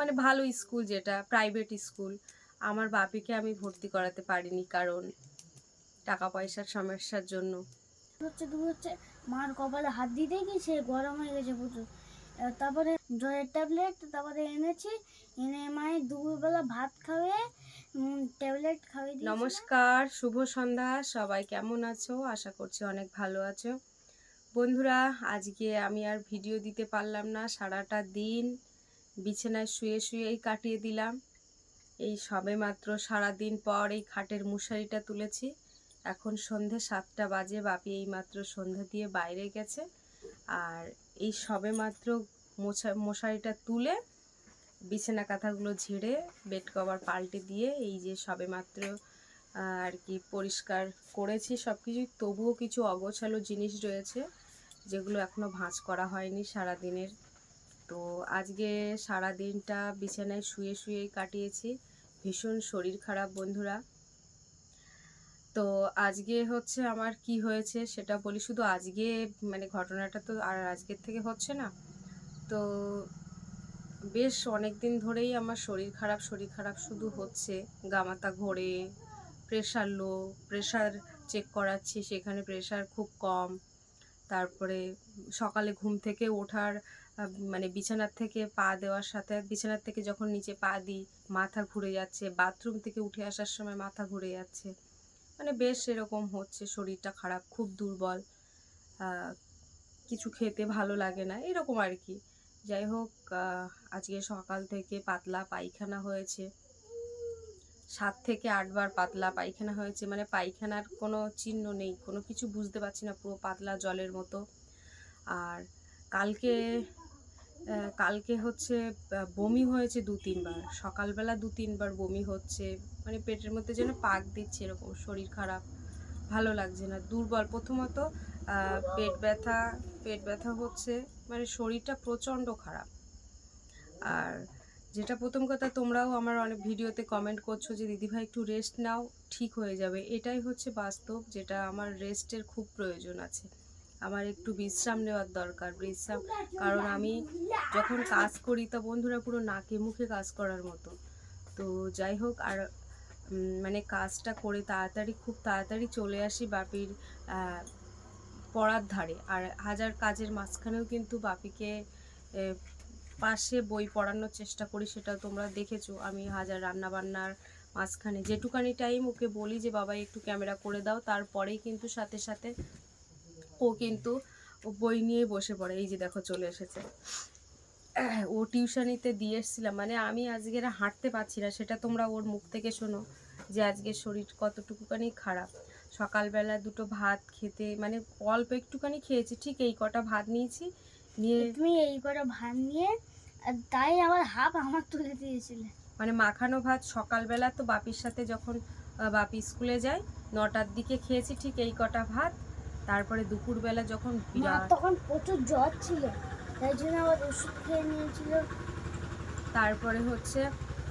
মানে ভালো স্কুল যেটা প্রাইভেট স্কুল। আমার বাপিকে আমি ভর্তি করাতে পারিনি কারণ টাকা পয়সার সমস্যার জন্য। হচ্ছে তুমি হচ্ছে। মার কপালে হাত দিতে কি সে গরম হয়ে গেছে প্রচুর। তারপরে জ্বরের ট্যাবলেট তারপরে এনেছি। এনে মায়ের দুপুরবেলা ভাত খাবে ট্যাবলেট খাওয়াই দিয়েছি নমস্কার শুভ সন্ধ্যা। সবাই কেমন আছো? আশা করছি অনেক ভালো আছো। বন্ধুরা আজকে আমি আর ভিডিও দিতে পারলাম না সারাটা দিন বিছানায় শুয়ে শুয়েই কাটিয়ে দিলাম। এই সবে মাত্র সারা দিন পর এই খাটের মশারিটা তুলেছি। এখন সন্ধে সাতটা বাজে, বাপি এই মাত্র সন্ধ্যা দিয়ে বাইরে গেছে। আর এই সবে মাত্র মশা মশারিটা তুলে বিছানা কাঁথাগুলো ঝেড়ে বেড কভার পাল্টে দিয়ে এই যে সবে মাত্র আর কি পরিষ্কার করেছি সব কিছুই তবুও কিছু অগোছালো জিনিস রয়েছে যেগুলো এখনও ভাঁজ করা হয়নি সারা দিনের তো আজকে সারা দিনটা বিছানায় শুয়ে শুয়েই কাটিয়েছি। ভীষণ শরীর খারাপ, বন্ধুরা। তো আজকে হচ্ছে আমার কি হয়েছে সেটা বলি। শুধু আজকে মানে ঘটনাটা তো আর আজকের থেকে হচ্ছে না। তো বেশ অনেক দিন ধরেই আমার শরীর খারাপ শরীর খারাপ শুধু হচ্ছে। গামাতা ঘোরে প্রেশার লো প্রেশার চেক করাচ্ছি, সেখানে প্রেশার খুব কম। তারপরে সকালে ঘুম থেকে ওঠার মানে বিছানার থেকে পা দেওয়ার সাথে বিছানার থেকে যখন নিচে পা দিই, মাথা ঘুরে যাচ্ছে বাথরুম থেকে উঠে আসার সময় মাথা ঘুরে যাচ্ছে। মানে বেশ এরকম হচ্ছে, শরীরটা খারাপ, খুব দুর্বল কিছু খেতে ভালো লাগে না, এরকম আর কি। যাই হোক আজকে সকাল থেকে পাতলা পায়খানা হয়েছে। সাত থেকে আটবার পাতলা পায়খানা হয়েছে মানে পায়খানার কোনো চিহ্ন নেই, কোনো কিছু বুঝতে পারছি না, পুরো পাতলা জলের মতো। আর কালকে কালকে হচ্ছে বমি হয়েছে দু তিনবার। সকালবেলা দু তিনবার বমি হচ্ছে। মানে পেটের মধ্যে যেন পাক দিচ্ছে এরকম, শরীর খারাপ, ভালো লাগছে না, দুর্বল। প্রথমত পেট ব্যথা পেট ব্যথা হচ্ছে মানে শরীরটা প্রচণ্ড খারাপ। আর যেটা প্রথম কথা, তোমরাও আমার অনেক ভিডিওতে কমেন্ট করছ যে, দিদিভাই, একটু রেস্ট নাও, ঠিক হয়ে যাবে। এটাই হচ্ছে বাস্তব, যেটা আমার রেস্টের খুব প্রয়োজন আছে। আমার একটু বিশ্রাম নেওয়ার দরকার, বিশ্রাম। কারণ আমি যখন কাজ করি তা বন্ধুরা পুরো নাকে মুখে কাজ করার মতো। তো যাই হোক, আর মানে কাজটা করে তাড়াতাড়ি, খুব তাড়াতাড়ি চলে আসি বাপির পড়ার ধারে। আর হাজার কাজের মাঝখানেও কিন্তু বাপিকে পাশে বই পড়ানোর চেষ্টা করি সেটা তোমরা দেখেছ। আমি হাজার রান্না বান্নার মাঝখানে যেটুকানি টাইম ওকে বলি যে, বাবা, একটু ক্যামেরা করে দাও। তারপরেই কিন্তু সাথে সাথে ও কিন্তু ও বই নিয়ে বসে পড়ে। এই যে দেখো চলে এসেছে। ও টিউশনিতে দিয়ে এসেছিলাম। মানে আমি আজকে হাঁটতে পারছি না সেটা তোমরা ওর মুখ থেকে শোনো যে আজকে শরীর কতটুকুখানি খারাপ। সকালবেলা দুটো ভাত খেতে মানে অল্প একটুখানি খেয়েছি ঠিক এই কটা ভাত নিয়েছি নিয়ে তুমি এই করে ভাত নিয়ে তাই আবার হাফ আমার তুলে দিয়েছিলে। মানে মাখানো ভাত সকালবেলা তো বাপির সাথে যখন বাপি স্কুলে যায় নটার দিকে খেয়েছি ঠিক এই কটা ভাত। তারপরে দুপুরবেলা যখন তখন প্রচুর জ্বর ছিল। তাই জন্য আবার ওষুধ খেয়ে নিয়েছিল। তারপরে হচ্ছে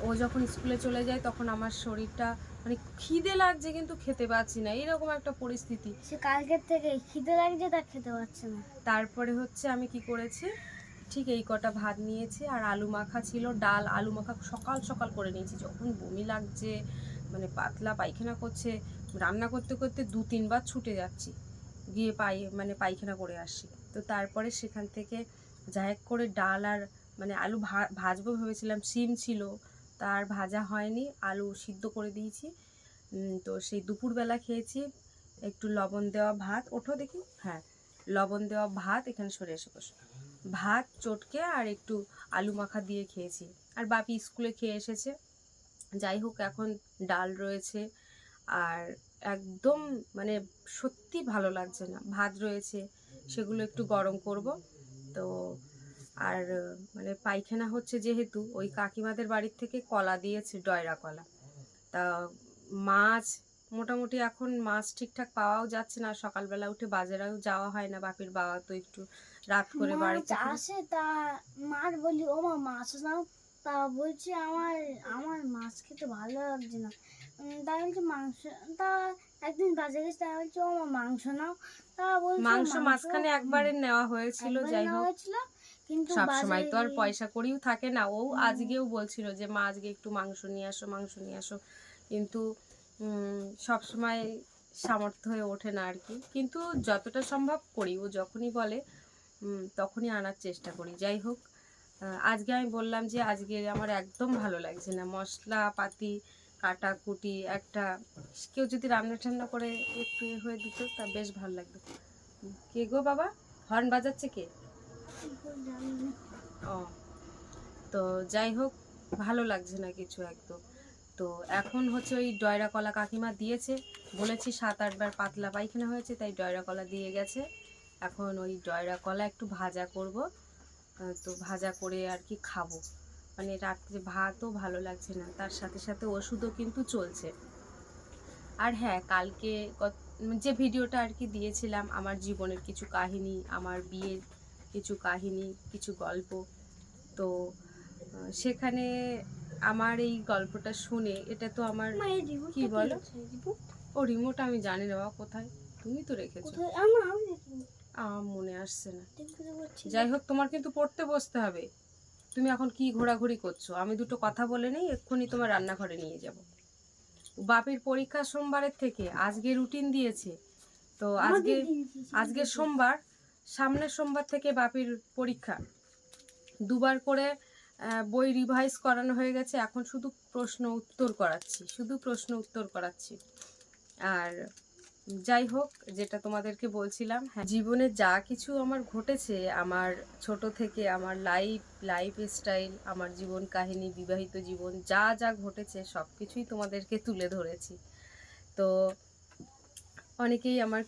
ও যখন স্কুলে চলে যায় তখন আমার শরীরটা মানে খিদে লাগছে কিন্তু খেতে পাচ্ছি না। এরকম একটা পরিস্থিতি। সে কালকের থেকে খিদে লাগছে তা খেতে পারছে না। তারপরে হচ্ছে আমি কি করেছি ঠিক এই কটা ভাত নিয়েছি আর আলু মাখা ছিল ডাল আলু মাখা সকাল সকাল করে নিয়েছি। যখন বমি লাগছে মানে পাতলা পায়খানা করছে রান্না করতে করতে দু তিনবার ছুটে যাচ্ছি। গিয়ে পাই মানে পায়খানা করে আসি। তো তারপরে সেখান থেকে হোক করে ডাল আর মানে আলু ভাজবো ভেবেছিলাম সিম ছিল, তার ভাজা হয়নি, আলু সিদ্ধ করে দিয়েছি। তো সেই দুপুরবেলা খেয়েছি, একটু লবণ দেওয়া ভাত, ওঠো দেখি। হ্যাঁ লবণ দেওয়া ভাত, এখানে সরে এসে বসো। ভাত, চটকে আর একটু আলু মাখা দিয়ে খেয়েছি। আর বাপি স্কুলে খেয়ে এসেছে। যাই হোক, এখন ডাল রয়েছে। আর একদম মানে সত্যি ভালো লাগছে না। ভাত রয়েছে সেগুলো একটু গরম করব। তো আর মানে পায়খানা হচ্ছে যেহেতু ওই কাকিমাদের বাড়ির থেকে কলা দিয়েছে ডয়রা কলা। তা মাছ মোটামুটি এখন মাছ ঠিকঠাক পাওয়াও যাচ্ছে না। সকালবেলা উঠে বাজারেও যাওয়া হয় না বাপির বাবা তো একটু রাত করে বাড়িতে আসে তা মার বলি ও মা মাছ নাও। তা বলছি আমার আমার মাছ খেতে ভালো লাগছে না। উম, তা বলছি মাংস তা একদিন বাজারে গেছে তা বলছি ও মাংস নাও। তা বলছি মাংস মাঝখানে একবারে নেওয়া হয়েছিল যাই হোক। কিন্তু সব সময় তো আর পয়সা করিও থাকে না। ও আজকেও বলছিল যে মা আজকে একটু মাংস নিয়ে আসো মাংস নিয়ে আসো। কিন্তু সব সময় সামর্থ্য হয়ে ওঠে না আর কি। কিন্তু যতটা সম্ভব করি ও যখনই বলে তখনই আনার চেষ্টা করি। যাই হোক আজকে আমি বললাম যে আজকে আমার একদম ভালো লাগছে না। মশলা পাতি কাটা কুটি একটা, কেউ যদি রান্না টান্না করে একটু হয়ে দিত, তা বেশ ভালো লাগতো। কে গো বাবা? হর্ন বাজাচ্ছে কে? ও, তো যাই হোক, ভালো লাগছে না কিছু একদম। তো এখন হচ্ছে ওই ডয়রা কলা কাকিমা দিয়েছে, বলেছি সাত আটবার পাতলা পায়খানা হয়েছে, তাই ডয়রা কলা দিয়ে গেছে। এখন ওই ডয়রা কলা একটু ভাজা করব তো ভাজা করে আর কি খাব। মানে রাত্রে ভাতও ভালো লাগছে না। তার সাথে সাথে ওষুধও কিন্তু চলছে। আর হ্যাঁ কালকে যে ভিডিওটা আর কি দিয়েছিলাম আমার জীবনের কিছু কাহিনী আমার বিয়ের কিছু কাহিনী কিছু গল্প তো সেখানে আমার এই গল্পটা শুনে এটা তো আমার কি বলো? ও রিমোট আমি জানি না কোথায়? তুমি তো রেখেছো। আমার মনে আসছে না। যাই হোক তোমার কিন্তু পড়তে বসতে হবে। তুমি এখন কি ঘোরাঘুরি করছ? আমি দুটো কথা বলে নেই এক্ষুনি তোমার রান্নাঘরে নিয়ে যাব। বাপির পরীক্ষা সোমবারের থেকে আজকে রুটিন দিয়েছে। তো আজকে আজকে সোমবার সামনের সোমবার থেকে বাপির পরীক্ষা। দুবার করে বই রিভাইজ করানো হয়ে গেছে। এখন শুধু প্রশ্ন উত্তর করাচ্ছি শুধু প্রশ্ন উত্তর করাচ্ছি। আর যাই হোক যেটা তোমাদেরকে বলছিলাম হ্যাঁ জীবনে যা কিছু আমার ঘটেছে, আমার ছোট থেকে আমার লাইফ লাইফ স্টাইল আমার জীবন কাহিনী, বিবাহিত জীবন, যা যা ঘটেছে সব কিছুই তোমাদেরকে তুলে ধরেছি। তো অনেকেই আমার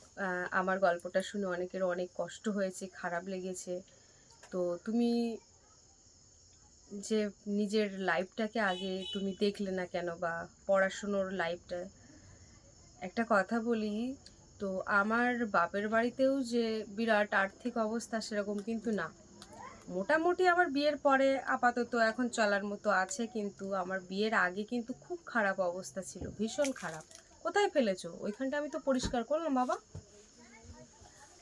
আমার গল্পটা শুনে অনেকের অনেক কষ্ট হয়েছে, খারাপ লেগেছে। তো তুমি যে নিজের লাইফটাকে আগে তুমি দেখলে না কেন বা পড়াশুনোর লাইফটা একটা কথা বলি, তো আমার বাপের বাড়িতেও যে বিরাট আর্থিক অবস্থা সেরকম কিন্তু না। মোটামুটি আমার বিয়ের পরে আপাতত এখন চলার মতো আছে, কিন্তু আমার বিয়ের আগে কিন্তু খুব খারাপ অবস্থা ছিল, ভীষণ খারাপ। কোথায় ফেলেছো? ওইখানটা আমি তো পরিষ্কার করলাম, বাবা।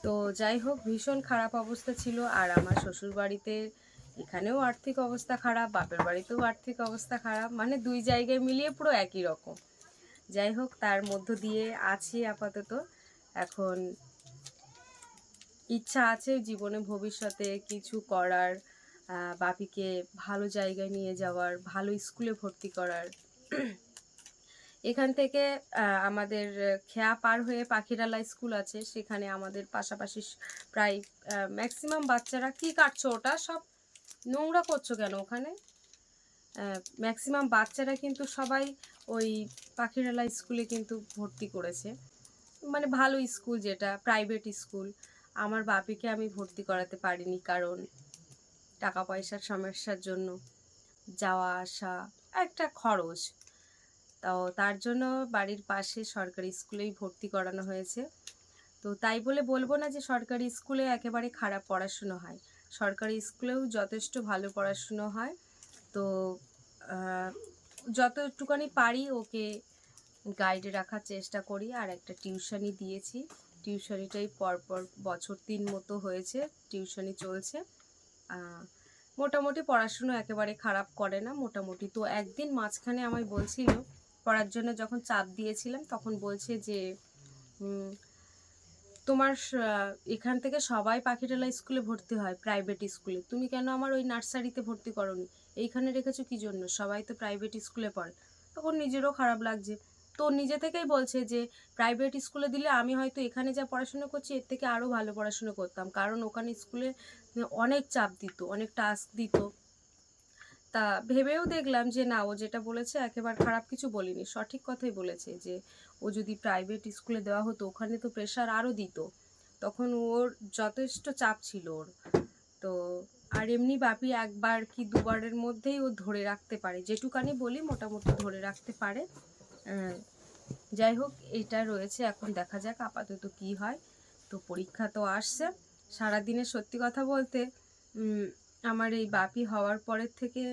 তো যাই হোক, ভীষণ খারাপ অবস্থা ছিল, আর আমার শ্বশুর বাড়িতে এখানেও আর্থিক অবস্থা খারাপ, বাপের বাড়িতেও আর্থিক অবস্থা খারাপ মানে দুই জায়গায় মিলিয়ে পুরো একই রকম। যাই হোক, তার মধ্য দিয়ে আছি আপাতত। এখন ইচ্ছা আছে জীবনে ভবিষ্যতে কিছু করার বাপিকে ভালো জায়গায় নিয়ে যাওয়ার, ভালো স্কুলে ভর্তি করার। এখান থেকে আমাদের খেয়া পার হয়ে পাখিরালা স্কুল আছে। সেখানে আমাদের পাশাপাশি প্রায় ম্যাক্সিমাম বাচ্চারা কি কাটছো ওটা? সব নোংরা করছ কেন ওখানে? ম্যাক্সিমাম বাচ্চারা কিন্তু সবাই ওই পাখিরালা স্কুলে কিন্তু ভর্তি করেছে। মানে ভালো স্কুল যেটা প্রাইভেট স্কুল। আমার বাপিকে আমি ভর্তি করাতে পারিনি কারণ টাকা পয়সার সমস্যার জন্য যাওয়া, আসা, একটা খরচ। তো তার জন্য বাড়ির পাশে সরকারি স্কুলেই ভর্তি করানো হয়েছে। তো তাই বলে বলব না যে সরকারি স্কুলে একেবারে খারাপ পড়াশুনো হয়। সরকারি স্কুলেও যথেষ্ট ভালো পড়াশুনো হয়। তো যতটুকানি পারি ওকে গাইডে রাখার চেষ্টা করি, আর একটা টিউশনি দিয়েছি। টিউশনিটাই পরপর বছর তিন মতো হয়েছে টিউশনি চলছে। মোটামুটি পড়াশুনো একেবারে খারাপ করে না, মোটামুটি। তো একদিন মাঝখানে আমায় বলছিল, পড়ার জন্য যখন চাপ দিয়েছিলাম, তখন বলছে যে তোমার এখান থেকে সবাই পাখিটালা স্কুলে ভর্তি হয় প্রাইভেট স্কুলে। তুমি কেন আমার ওই নার্সারিতে ভর্তি করনি? এইখানে রেখেছো কি জন্য? সবাই তো প্রাইভেট স্কুলে পড়ে। তখন নিজেরও খারাপ লাগছে। তো নিজে থেকেই বলছে যে প্রাইভেট স্কুলে দিলে আমি হয়তো এখানে যা পড়াশোনা করছি, এর থেকে আরও ভালো পড়াশোনা করতাম। কারণ ওখানে স্কুলে অনেক চাপ দিত, অনেক টাস্ক দিত। তা ভেবেও দেখলাম যে, না, ও যেটা বলেছে একেবারে খারাপ কিছু বলিনি। সঠিক কথাই বলেছে যে, ও যদি প্রাইভেট স্কুলে দেওয়া হতো, ওখানে তো প্রেশার আরও দিত। তখন ওর যথেষ্ট চাপ ছিল ওর। তো আর এমনি বাপি একবার কি দুবারের মধ্যেই ও ধরে রাখতে পারে। যেটুকানি বলি মোটামুটি ধরে রাখতে পারে। যাই হোক, এটা রয়েছে। এখন দেখা যাক আপাতত কি হয়। তো পরীক্ষা তো আসছে। সারাদিনে সত্যি কথা বলতে আমার এই বাপি হওয়ার পরের থেকে,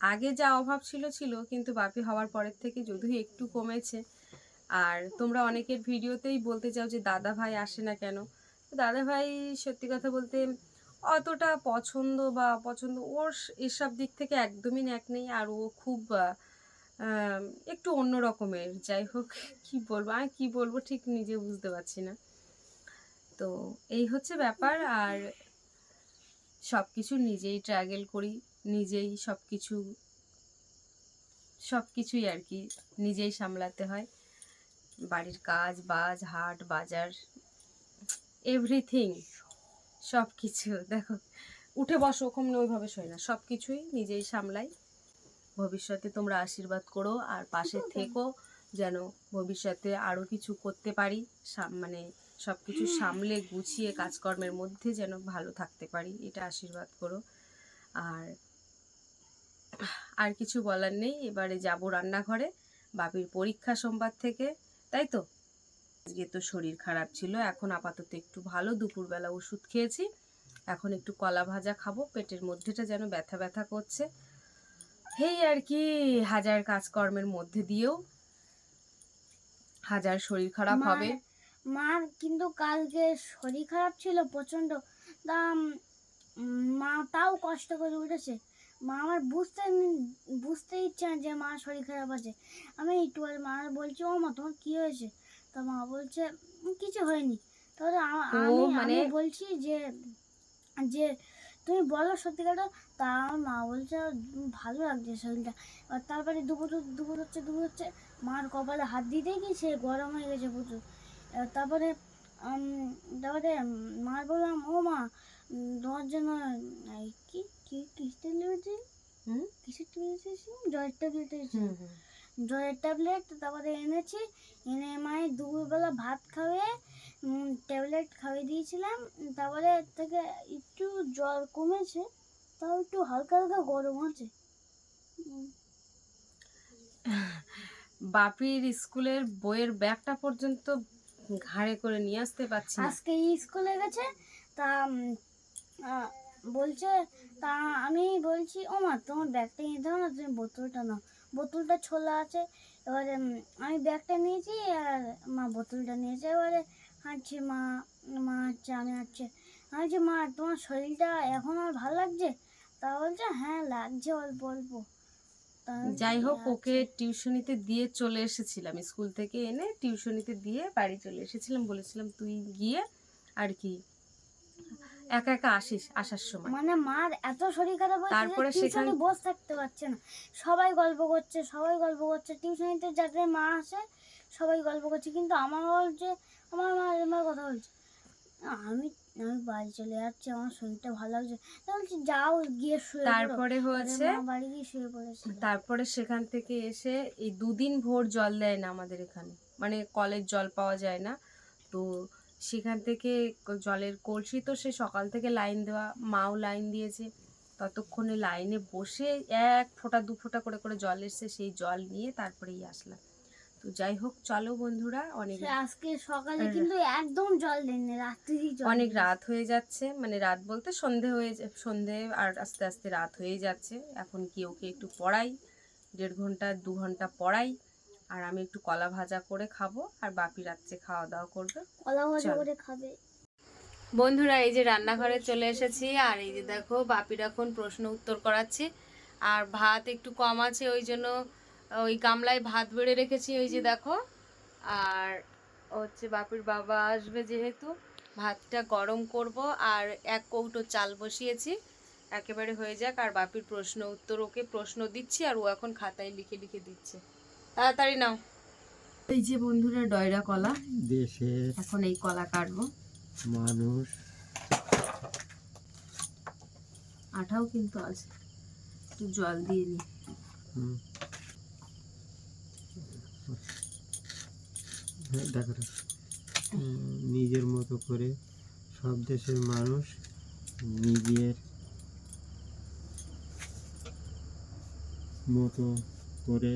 আগে যা অভাব ছিল ছিল। কিন্তু বাপি হওয়ার পরের থেকে যদিও একটু কমেছে। আর তোমরা অনেকের ভিডিওতেই বলতে চাও যে দাদা ভাই আসে না কেন? দাদা ভাই সত্যি কথা বলতে অতটা পছন্দ বা পছন্দ, ওর এসব দিক থেকে একদমই ন্যাক নেই। আর ও খুব একটু অন্য রকমের। যাই হোক, কি বলব আমি কি বলব ঠিক নিজে বুঝতে পারছি না। তো এই হচ্ছে ব্যাপার। আর সব কিছু নিজেই ট্র্যাগেল করি, নিজেই সব কিছু সব কিছুই আর কি নিজেই সামলাতে হয়। বাড়ির কাজ, বাজ, হাট, বাজার এভরিথিং সব কিছু দেখো উঠে বসো ওখানে ওইভাবে শোয় না। সব কিছুই নিজেই সামলাই। ভবিষ্যতে তোমরা আশীর্বাদ করো আর পাশে থেকো যেন ভবিষ্যতে আরও কিছু করতে পারি মানে সব কিছু সামলে গুছিয়ে কাজকর্মের মধ্যে যেন ভালো থাকতে পারি এটা আশীর্বাদ করো। আর আর কিছু বলার নেই। এবারে যাব রান্নাঘরে বাপির পরীক্ষা সোমবার থেকে তাই তো? আজকে তো শরীর খারাপ ছিল এখন আপাতত একটু ভালো। দুপুরবেলা ওষুধ খেয়েছি। এখন একটু কলা ভাজা খাব। পেটের মধ্যেটা যেন ব্যথা ব্যথা করছে। এই আর কি হাজার কাজকর্মের মধ্যে দিয়েও হাজার শরীর খারাপ হবে। মার কিন্তু কালকে শরীর খারাপ ছিল প্রচণ্ড। তা মা তাও কষ্ট করে উঠেছে। মা আমার বুঝতে বুঝতে ইচ্ছে যে মা শরীর খারাপ আছে। আমি একটু মা বলছি ও মা তোমার কী হয়েছে? তা মা বলছে কিছু হয়নি। তাহলে আমি মানে- বলছি যে যে তুমি বলো সত্যি কথা তা আমার মা বলছে ভালো লাগছে শরীরটা। আর তারপরে দুপুর দুপুর হচ্ছে দুপুর হচ্ছে মার কপালে হাত দিতেই কি সে গরম হয়ে গেছে প্রচুর। তারপরে তারপরে মার বললাম ও মা তোমার জন্য কি কি কিসের লেগেছে? কিসের ট্যাবলেট হুম হুম। জ্বরের ট্যাবলেট তারপরে এনেছি। এনে মায়ের দুপুরবেলা ভাত খাওয়ে ট্যাবলেট খাইয়ে দিয়েছিলাম। তারপরে থেকে একটু জ্বর কমেছে তাও একটু হালকা হালকা গরম আছে বাপির স্কুলের বইয়ের ব্যাগটা পর্যন্ত ঘাড়ে করে নিয়ে আসতে পারছি আজকে স্কুলে গেছে তা বলছে তা আমি বলছি ও মা তোমার ব্যাগটা নিয়ে দাও না তুমি বোতলটা নাও। বোতলটা ছোলা আছে এবারে আমি ব্যাগটা নিয়েছি আর মা বোতলটা নিয়েছে এবারে হাঁটছে মা মা হাঁটছে আমি হাঁটছে। আমি বলছি মা তোমার শরীরটা এখন আর ভালো লাগছে? তা বলছে হ্যাঁ লাগছে অল্প অল্প। তা যাই হোক। ওকে টিউশনিতে দিয়ে চলে এসেছিলাম। স্কুল থেকে এনে টিউশনিতে দিয়ে বাড়ি চলে এসেছিলাম। বলেছিলাম তুই গিয়ে আর কি একা একা আসিস আসার সময়। মানে মার এত শরীর খারাপ তারপরে বসে থাকতে পারছে না। সবাই গল্প করছে সবাই গল্প করছে। টিউশনিতে যাদের মা আসে সবাই গল্প করছে। কিন্তু আমার বলছে আমার মা আমার কথা বলছে আমি আমি বাড়ি চলে যাচ্ছি আমার শরীরটা ভালো লাগছে। বলছি যাও গিয়ে শুয়ে তারপরে হয়েছে বাড়ি গিয়ে শুয়ে পড়েছে তারপরে সেখান থেকে এসে এই দুদিন ভোর জল দেয় না আমাদের এখানে। মানে কলের জল পাওয়া যায় না। তো সেখান থেকে জলের কলসি তো সে সকাল থেকে লাইন দেওয়া মাও লাইন দিয়েছে। ততক্ষণে লাইনে বসে এক ফোঁটা দু ফোঁটা করে করে জল এসছে সেই জল নিয়ে তারপরেই আসলাম। তো যাই হোক চলো বন্ধুরা অনেক আজকে সকালে কিন্তু একদম জল দেননি রাত্রি অনেক রাত হয়ে যাচ্ছে মানে রাত বলতে সন্ধে হয়ে সন্ধে আর আস্তে আস্তে রাত হয়ে যাচ্ছে। এখন কি ওকে একটু পড়াই দেড় ঘণ্টা দু ঘণ্টা পড়াই। আর আমি একটু কলা ভাজা করে খাব আর বাপি রাত্রে খাওয়া দাওয়া করবে। কলা ভাজা করে খাবে। বন্ধুরা এই যে রান্নাঘরে চলে এসেছি আর এই যে দেখো বাপির এখন প্রশ্ন উত্তর করাচ্ছি। আর ভাত একটু কম আছে ওই জন্য ওই গামলায় ভাত বেড়ে রেখেছি ওই যে দেখো। আর হচ্ছে বাপির বাবা আসবে যেহেতু ভাতটা গরম করব আর এক কৌটো চাল বসিয়েছি। একেবারে হয়ে যাক আর বাপির প্রশ্ন উত্তর ওকে প্রশ্ন দিচ্ছি আর ও এখন খাতায় লিখে লিখে দিচ্ছে। তাড়াতাড়ি নাও। এই যে বন্ধুরা ডয়রা কলা। দেশের এখন এই কলা কাটবো। মানুষ। আঠাও কিন্তু আছে। একটু জল দিয়ে নি। হুম, হ্যাঁ, দেখো নিজের মতো করে সব দেশের মানুষ নিজের মতো করে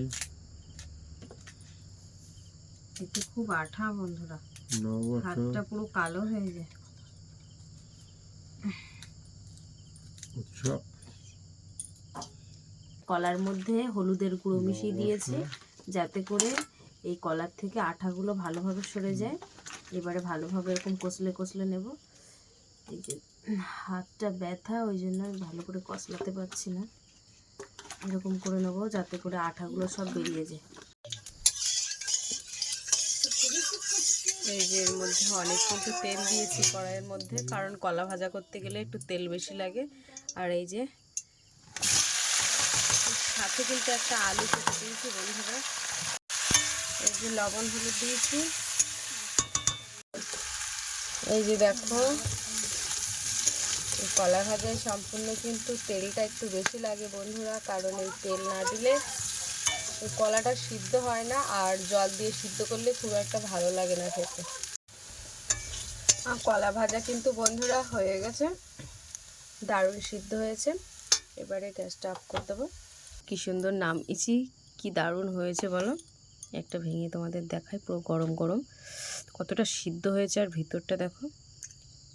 এতে খুব আঠা বন্ধুরা। হাতটা পুরো কালো হয়ে যায়। কলার মধ্যে হলুদের গুঁড়ো মিশিয়ে দিয়েছি যাতে করে এই কলার থেকে আঠাগুলো ভালোভাবে সরে যায়। এবারে ভালোভাবে এরকম কষলে কষলে নেব। এই যে হাতটা ব্যথা ওই জন্য আমি ভালো করে কষলাতে পারছি না। এরকম করে নেব যাতে করে আঠাগুলো সব বেরিয়ে যায়। এই যে মধ্যে অনেক কিন্তু তেল দিয়েছি কড়াইয়ের মধ্যে, কারণ কলা ভাজা করতে গেলে একটু তেল বেশি লাগে। আর এই যে, সাথে কিন্তু একটা আলু কেটে দিয়েছি বন্ধুরা। এই যে লবণ হলুদ দিয়েছি। এই যে দেখো কলা ভাজায় সম্পূর্ণ কিন্তু তেলটা একটু বেশি লাগে বন্ধুরা, কারণ এই তেল না দিলে কলাটা সিদ্ধ হয় না আর জল দিয়ে সিদ্ধ করলে খুব একটা ভালো লাগে না খেতে। কলা ভাজা কিন্তু বন্ধুরা হয়ে গেছে। দারুণ সিদ্ধ হয়েছে। এবারে গ্যাসটা অফ করে দেবো। কী সুন্দর নাম ইচি কি দারুণ হয়েছে বলো? একটা ভেঙে তোমাদের দেখায় পুরো গরম গরম। কতটা সিদ্ধ হয়েছে আর ভিতরটা দেখো।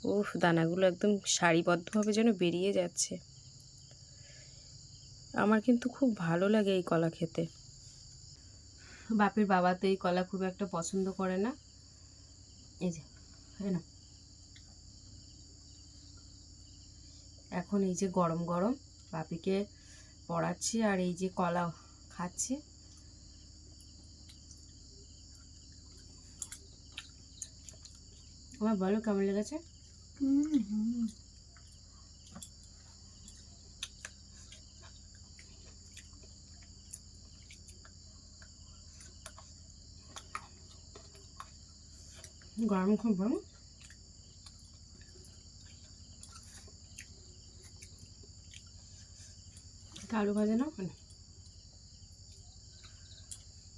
উফ, দানাগুলো একদম সারিবদ্ধভাবে যেন বেরিয়ে যাচ্ছে। আমার কিন্তু খুব ভালো লাগে এই কলা খেতে। বাপের বাবা তো এই কলা খুব একটা পছন্দ করে না। এই যে না এখন এই যে গরম গরম বাপিকে পড়াচ্ছি আর এই যে কলা খাচ্ছি। আমার বলো কেমন লেগেছে? হুম। গরম খুব ভালো আলু ভাজা না মানে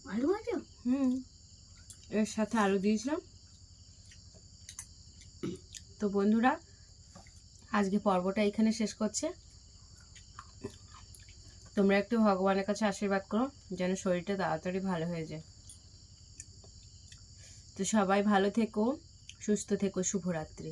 আলু ভাজা? হুম। এর সাথে আলু দিয়েছিলাম। তো বন্ধুরা আজকে পর্বটা এখানে শেষ করছে। তোমরা একটু ভগবানের কাছে আশীর্বাদ করো যেন শরীরটা তাড়াতাড়ি ভালো হয়ে যায়। তো সবাই ভালো থেকো সুস্থ থেকো শুভরাত্রি।